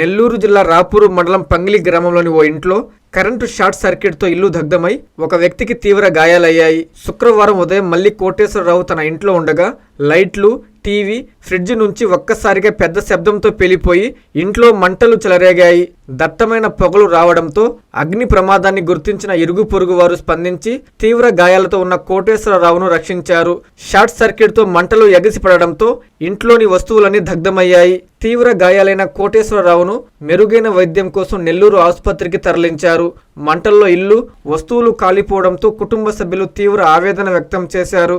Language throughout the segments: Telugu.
నెల్లూరు జిల్లా రాపూరు మండలం పంగిలి గ్రామంలోని ఓ ఇంట్లో కరెంటు షార్ట్ సర్క్యూట్తో ఇల్లు దగ్ధమై ఒక వ్యక్తికి తీవ్ర గాయాలయ్యాయి. శుక్రవారం ఉదయం మల్లి కోటేశ్వరరావు తన ఇంట్లో ఉండగా లైట్లు టీవీ ఫ్రిడ్జ్ నుంచి ఒక్కసారిగా పెద్ద శబ్దంతో పేలిపోయి ఇంట్లో మంటలు చెలరేగాయి. దట్టమైన పొగలు రావడంతో అగ్ని ప్రమాదాన్ని గుర్తించిన ఇరుగు పొరుగు వారు స్పందించి తీవ్ర గాయాలతో ఉన్న కోటేశ్వరరావును రక్షించారు. షార్ట్ సర్క్యూట్తో మంటలు ఎగసిపడడంతో ఇంట్లోని వస్తువులన్నీ దగ్ధమయ్యాయి. తీవ్ర గాయాలైన కోటేశ్వరరావును మెరుగైన వైద్యం కోసం నెల్లూరు ఆసుపత్రికి తరలించారు. మంటల్లో ఇల్లు వస్తువులు కాలిపోవడంతో కుటుంబ సభ్యులు తీవ్ర ఆవేదన వ్యక్తం చేశారు.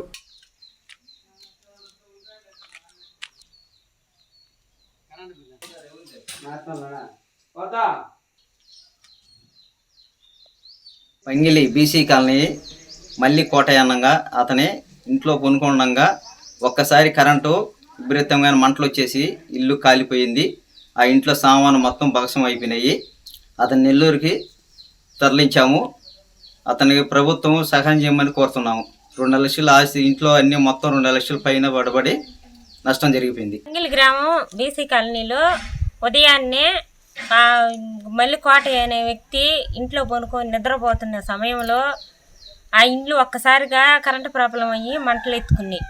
పంగిలి బీసీ కాలనీ మళ్ళీ కోటయన్నంగా అతని ఇంట్లో కొనుక్కుండగా ఒక్కసారి కరెంటు విపరీతమైన మంటలు వచ్చేసి ఇల్లు కాలిపోయింది. ఆ ఇంట్లో సామాను మొత్తం భగసం అయిపోయినాయి. అతని నెల్లూరుకి తరలించాము. అతనికి ప్రభుత్వం సహాయం చేయమని కోరుతున్నాము. రెండు లక్షల ఆస్తి ఇంట్లో అన్ని మొత్తం రెండు లక్షల పైన పడబడి నష్టం జరిగిపోయింది. గ్రామం బీసీ కాలనీలో ఉదయాన్నే మళ్ళీ మల్లికోట అనే వ్యక్తి ఇంట్లో పనుకొని నిద్రపోతున్న సమయంలో ఆ ఇంట్లో ఒక్కసారిగా కరెంటు ప్రాబ్లం అయ్యి మంటలు ఎత్తుకున్నాయి.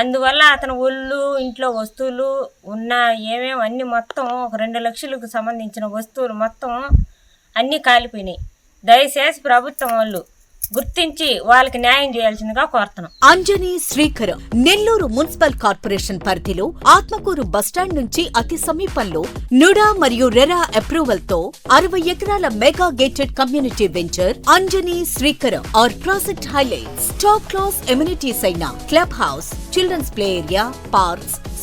అందువల్ల అతని ఒళ్ళు ఇంట్లో వస్తువులు ఉన్న ఏమేమి అన్నీ మొత్తం ఒక రెండు లక్షలకు సంబంధించిన వస్తువులు మొత్తం అన్నీ కాలిపోయినాయి. దయచేసి ప్రభుత్వం వాళ్ళు గుర్తించి వాళ్ళకి న్యాయం చేయాల్సిందిగా కోరుతున్నాం. అంజనీ శ్రీకరం నెల్లూరు మున్సిపల్ కార్పొరేషన్ పరిధిలో ఆత్మకూరు బస్టాండ్ నుంచి అతి సమీపంలో నుడా మరియు రెరా అప్రూవల్తో అరవై ఎకరాల mega gated community venture Anjani Srikaram. Our project highlights top class amenities అయిన club house children's play area parks